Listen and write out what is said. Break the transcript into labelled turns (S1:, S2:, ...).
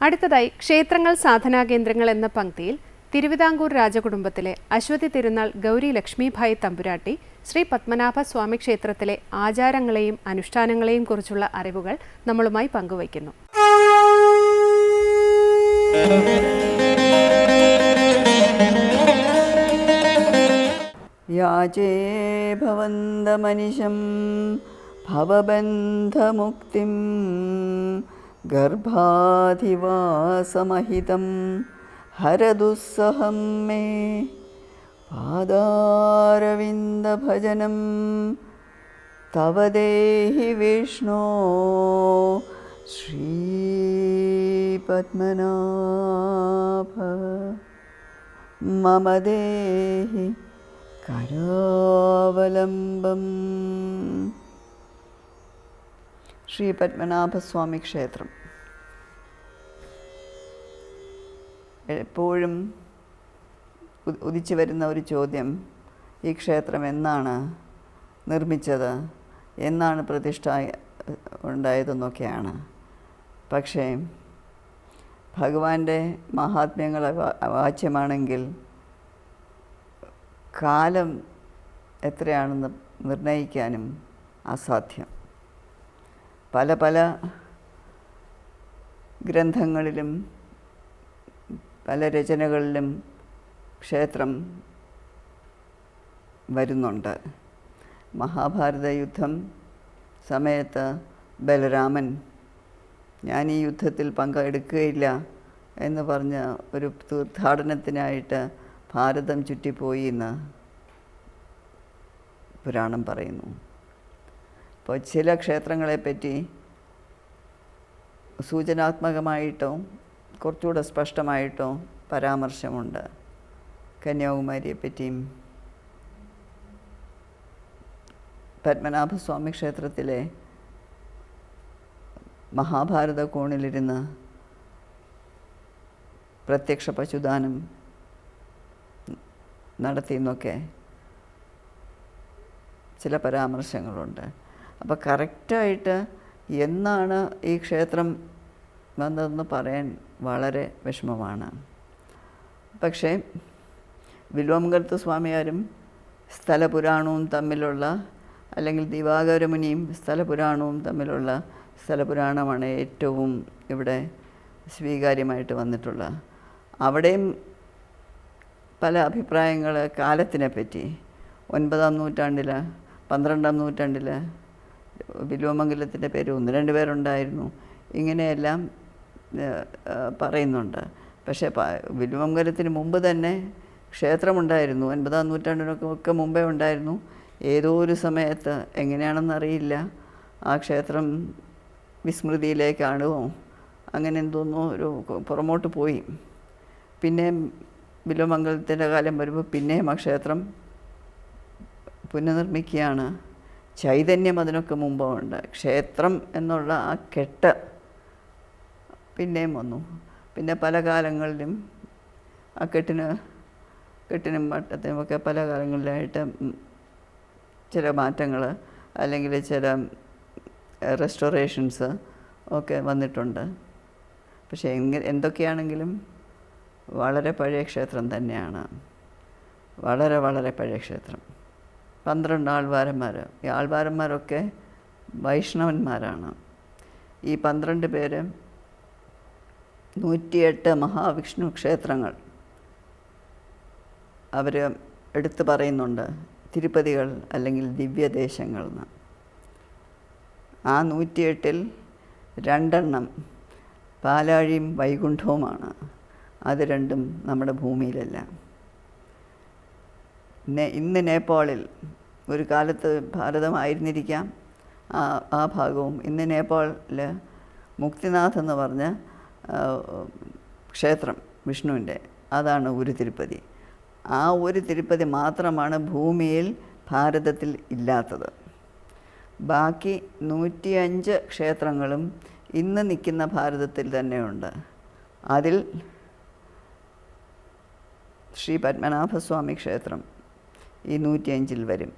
S1: അടുത്തതായി ക്ഷേത്രങ്ങൾ സാധനാ കേന്ദ്രങ്ങൾ എന്ന പങ്ക്തിയിൽ തിരുവിതാംകൂർ രാജകുടുംബത്തിലെ അശ്വതി തിരുനാൾ ഗൗരി ലക്ഷ്മിഭായ് തമ്പുരാട്ടി ശ്രീ പത്മനാഭ സ്വാമി ക്ഷേത്രത്തിലെ ആചാരങ്ങളെയും അനുഷ്ഠാനങ്ങളെയും കുറിച്ചുള്ള അറിവുകൾ നമ്മളുമായി പങ്കുവയ്ക്കുന്നു.
S2: മനുഷ്യം ഭവന്തമനിശം ഭവബന്ധമുക്തിം गर्भाधिवासमहितं हरदुःसहं मे पादारविन्दभजनं तव देहि विष्णो श्रीपद्मनाभ मम देहि करावलम्बम् ശ്രീ പത്മനാഭസ്വാമി ക്ഷേത്രം. എപ്പോഴും ഉദിച്ചു വരുന്ന ഒരു ചോദ്യം ഈ ക്ഷേത്രം എന്നാണ് നിർമ്മിച്ചത്? എന്നാണ് പ്രതിഷ്ഠ ഉണ്ടായതെന്നൊക്കെയാണ്. പക്ഷേ ഭഗവാന്റെ മഹാത്മ്യങ്ങൾ വാച്യമാണെങ്കിൽ കാലം എത്രയാണെന്ന് നിർണയിക്കാനും അസാധ്യം. പല പല ഗ്രന്ഥങ്ങളിലും പല രചനകളിലും ക്ഷേത്രം വരുന്നുണ്ട്. മഹാഭാരത യുദ്ധം സമയത്ത് ബലരാമൻ ഞാൻ ഈ യുദ്ധത്തിൽ പങ്കെടുക്കുകയില്ല എന്ന് പറഞ്ഞ് ഒരു തീർത്ഥാടനത്തിനായിട്ട് ഭാരതം ചുറ്റിപ്പോയി എന്ന് പുരാണം പറയുന്നു. അപ്പോൾ ചില ക്ഷേത്രങ്ങളെപ്പറ്റി സൂചനാത്മകമായിട്ടോ കുറച്ചുകൂടെ സ്പഷ്ടമായിട്ടോ പരാമർശമുണ്ട്. കന്യാകുമാരിയെപ്പറ്റിയും പത്മനാഭസ്വാമി ക്ഷേത്രത്തിലെ മഹാഭാരത കോണിലിരുന്ന് പ്രത്യക്ഷ പശുദാനം നടത്തിയെന്നൊക്കെ ചില പരാമർശങ്ങളുണ്ട്. അപ്പോൾ കറക്റ്റായിട്ട് എന്നാണ് ഈ ക്ഷേത്രം വന്നതെന്ന് പറയാൻ വളരെ വിഷമമാണ്. പക്ഷേ വില്വമംഗലത്ത് സ്വാമിയാരും സ്ഥലപുരാണവും തമ്മിലുള്ള അല്ലെങ്കിൽ ദിവാകരമുനിയും സ്ഥലപുരാണവും തമ്മിലുള്ള സ്ഥലപുരാണമാണ് ഏറ്റവും ഇവിടെ സ്വീകാര്യമായിട്ട് വന്നിട്ടുള്ളത് അവിടെയും പല അഭിപ്രായങ്ങൾ കാലത്തിനെ പറ്റി. ഒൻപതാം നൂറ്റാണ്ടിൽ പന്ത്രണ്ടാം നൂറ്റാണ്ടിൽ വില്വമംഗലത്തിന്റെ പേര് ഒന്ന് രണ്ട് പേരുണ്ടായിരുന്നു. ഇങ്ങനെയെല്ലാം പറയുന്നുണ്ട്. പക്ഷേ വില്വമംഗലത്തിന് മുമ്പ് തന്നെ ക്ഷേത്രമുണ്ടായിരുന്നു. ഒൻപതാം നൂറ്റാണ്ടിനൊക്കെ മുമ്പേ ഉണ്ടായിരുന്നു. ഏതോ ഒരു സമയത്ത് എങ്ങനെയാണെന്നറിയില്ല ആ ക്ഷേത്രം വിസ്മൃതിയിലേക്കാണോ. അങ്ങനെ എന്തോന്നോ ഒരു പുറമോട്ട് പോയി. പിന്നെ വില്വമംഗലത്തിന്റെ കാലം വരുമ്പോൾ പിന്നെയും ആ ക്ഷേത്രം പുനർനിർമ്മിക്കുകയാണ്. ചൈതന്യം അതിനൊക്കെ മുമ്പുണ്ട്. ക്ഷേത്രം എന്നുള്ള ആ കെട്ട് പിന്നെയും വന്നു. പിന്നെ പല കാലങ്ങളിലും ആ കെട്ടിന് കെട്ടിനും വട്ടത്തിനുമൊക്കെ പല കാലങ്ങളിലായിട്ട് ചില മാറ്റങ്ങൾ അല്ലെങ്കിൽ ചില റെസ്റ്റോറേഷൻസ് ഒക്കെ വന്നിട്ടുണ്ട്. പക്ഷേ എങ്ങനെ എന്തൊക്കെയാണെങ്കിലും വളരെ പഴയ ക്ഷേത്രം തന്നെയാണ്. വളരെ വളരെ പഴയ ക്ഷേത്രം. പന്ത്രണ്ട് ആൾവാരന്മാർ ഈ ആൾവാരന്മാരൊക്കെ വൈഷ്ണവന്മാരാണ്. ഈ പന്ത്രണ്ട് പേര് നൂറ്റിയെട്ട് മഹാവിഷ്ണു ക്ഷേത്രങ്ങൾ. അവർ എടുത്തു പറയുന്നുണ്ട് തിരുപ്പതികൾ അല്ലെങ്കിൽ ദിവ്യദേശങ്ങൾ എന്ന് ആ നൂറ്റിയെട്ടിൽ രണ്ടെണ്ണം പാലാഴിയും വൈകുണ്ഠവുമാണ്. അത് രണ്ടും നമ്മുടെ ഭൂമിയിലല്ല. ഇന്ന് നേപ്പാളിൽ ഒരു കാലത്ത് ഭാരതമായിരുന്നിരിക്കാം. ആ ആ ഭാഗവും ഇന്ന് നേപ്പാളിൽ മുക്തിനാഥ് എന്ന് പറഞ്ഞ ക്ഷേത്രം വിഷ്ണുവിന്റെ അതാണ് ഒരു തിരുപ്പതി. ആ ഒരു തിരുപ്പതി മാത്രമാണ് ഭൂമിയിൽ ഭാരതത്തിൽ ഇല്ലാത്തത്. ബാക്കി നൂറ്റിയഞ്ച് ക്ഷേത്രങ്ങളും ഇന്ന് നിൽക്കുന്ന ഭാരതത്തിൽ തന്നെയുണ്ട്. അതിൽ ശ്രീ പത്മനാഭസ്വാമി ക്ഷേത്രം ഈ നൂറ്റിയഞ്ചിൽ വരും.